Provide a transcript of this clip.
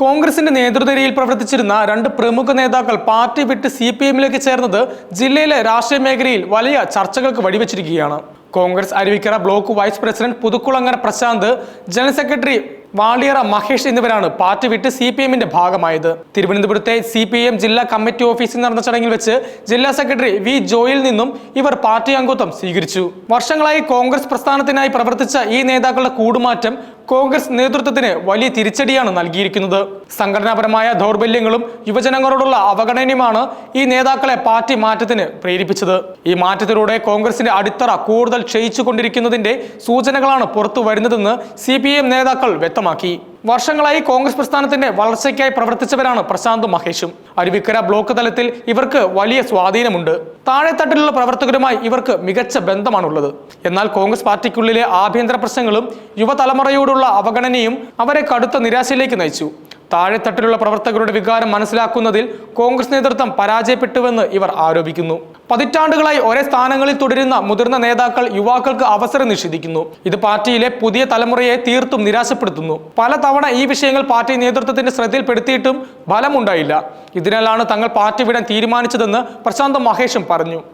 കോൺഗ്രസിന്റെ നേതൃനിരയിൽ പ്രവർത്തിച്ചിരുന്ന രണ്ട് പ്രമുഖ നേതാക്കൾ പാർട്ടി വിട്ട് സി പി എമ്മിലേക്ക് ചേർന്നത് ജില്ലയിലെ രാഷ്ട്രീയ മേഖലയിൽ വലിയ ചർച്ചകൾക്ക് വഴിവെച്ചിരിക്കുകയാണ്. Congress Aruvikkara block vice president Puthukulangara Prashanth general secretary Valiyara Mahesh എന്നിവരാണ് പാർട്ടി വിട്ട് സി പി എമ്മിന്റെ ഭാഗമായത്. തിരുവനന്തപുരത്തെ സി പി എം ജില്ലാ കമ്മിറ്റി ഓഫീസിൽ നടന്ന ചടങ്ങിൽ വെച്ച് ജില്ലാ സെക്രട്ടറി വി ജോയിൽ നിന്നും ഇവർ പാർട്ടി അംഗത്വം സ്വീകരിച്ചു. വർഷങ്ങളായി കോൺഗ്രസ് പ്രസ്ഥാനത്തിനായി പ്രവർത്തിച്ച ഈ നേതാക്കളുടെ കൂടുമാറ്റം കോൺഗ്രസ് നേതൃത്വത്തിന് വലിയ തിരിച്ചടിയാണ് നൽകിയിരിക്കുന്നത്. സംഘടനാപരമായ ദൗർബല്യങ്ങളും യുവജനങ്ങളോടുള്ള അവഗണനയുമാണ് ഈ നേതാക്കളെ പാർട്ടി മാറ്റത്തിന് പ്രേരിപ്പിച്ചത്. ഈ മാറ്റത്തിലൂടെ കോൺഗ്രസിന്റെ അടിത്തറ കൂടുതൽ ക്ഷയിച്ചുകൊണ്ടിരിക്കുന്നതിന്റെ സൂചനകളാണ് പുറത്തു വരുന്നതെന്ന് സി നേതാക്കൾ വ്യക്തമാക്കി. വർഷങ്ങളായി കോൺഗ്രസ് പ്രസ്ഥാനത്തിന്റെ വളർച്ചയ്ക്കായി പ്രവർത്തിച്ചവരാണ് പ്രശാന്തും മഹേഷും. അരുവിക്കര ബ്ലോക്ക് തലത്തിൽ ഇവർക്ക് വലിയ സ്വാധീനമുണ്ട്. താഴെത്തട്ടിലുള്ള പ്രവർത്തകരുമായി ഇവർക്ക് മികച്ച ബന്ധമാണുള്ളത്. എന്നാൽ കോൺഗ്രസ് പാർട്ടിക്കുള്ളിലെ ആഭ്യന്തര പ്രശ്നങ്ങളും യുവതലമുറയോടുള്ള അവഗണനയും അവരെ കടുത്ത നിരാശയിലേക്ക് നയിച്ചു. താഴെത്തട്ടിലുള്ള പ്രവർത്തകരുടെ വികാരം മനസ്സിലാക്കുന്നതിൽ കോൺഗ്രസ് നേതൃത്വം പരാജയപ്പെട്ടുവെന്ന് ഇവർ ആരോപിക്കുന്നു. പതിറ്റാണ്ടുകളായി ഒരേ സ്ഥാനങ്ങളിൽ തുടരുന്ന മുതിർന്ന നേതാക്കൾ യുവാക്കൾക്ക് അവസരം നിഷേധിക്കുന്നു. ഇത് പാർട്ടിയിലെ പുതിയ തലമുറയെ തീർത്തും നിരാശപ്പെടുത്തുന്നു. പലതവണ ഈ വിഷയങ്ങൾ പാർട്ടി നേതൃത്വത്തിന്റെ ശ്രദ്ധയിൽപ്പെടുത്തിയിട്ടും ഫലമുണ്ടായില്ല. ഇതിനാലാണ് തങ്ങൾ പാർട്ടി വിടാൻ തീരുമാനിച്ചതെന്ന് പ്രശാന്ത് മഹേഷും പറഞ്ഞു.